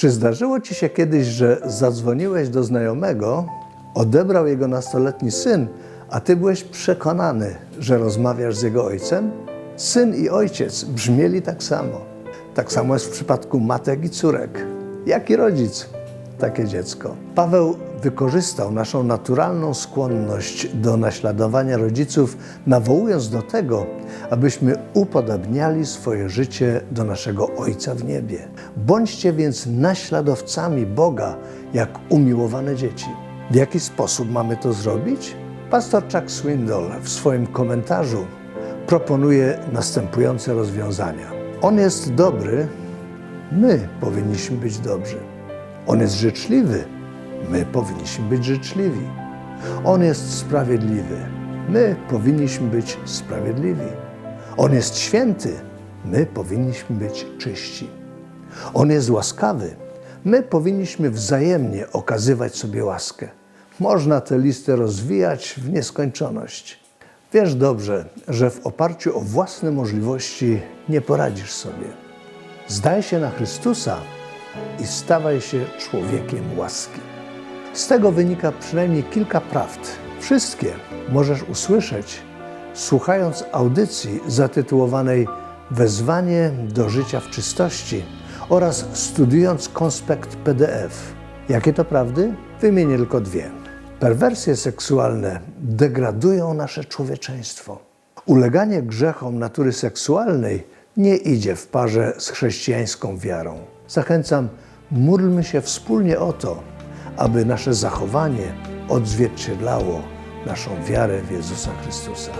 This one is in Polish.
Czy zdarzyło ci się kiedyś, że zadzwoniłeś do znajomego, odebrał jego nastoletni syn, a ty byłeś przekonany, że rozmawiasz z jego ojcem? Syn i ojciec brzmieli tak samo. Tak samo jest w przypadku matek i córek. Jaki rodzic, takie dziecko. Paweł wykorzystał naszą naturalną skłonność do naśladowania rodziców, nawołując do tego, abyśmy upodabniali swoje życie do naszego Ojca w niebie. Bądźcie więc naśladowcami Boga, jak umiłowane dzieci. W jaki sposób mamy to zrobić? Pastor Chuck Swindoll w swoim komentarzu proponuje następujące rozwiązania. On jest dobry, my powinniśmy być dobrzy. On jest życzliwy, my powinniśmy być życzliwi. On jest sprawiedliwy, my powinniśmy być sprawiedliwi. On jest święty, my powinniśmy być czyści. On jest łaskawy, my powinniśmy wzajemnie okazywać sobie łaskę. Można tę listę rozwijać w nieskończoność. Wiesz dobrze, że w oparciu o własne możliwości nie poradzisz sobie. Zdaj się na Chrystusa i stawaj się człowiekiem łaski. Z tego wynika przynajmniej kilka prawd. Wszystkie możesz usłyszeć, słuchając audycji zatytułowanej Wezwanie do życia w czystości oraz studiując konspekt PDF. Jakie to prawdy? Wymienię tylko dwie. Perwersje seksualne degradują nasze człowieczeństwo. Uleganie grzechom natury seksualnej nie idzie w parze z chrześcijańską wiarą. Zachęcam, módlmy się wspólnie o to, aby nasze zachowanie odzwierciedlało naszą wiarę w Jezusa Chrystusa.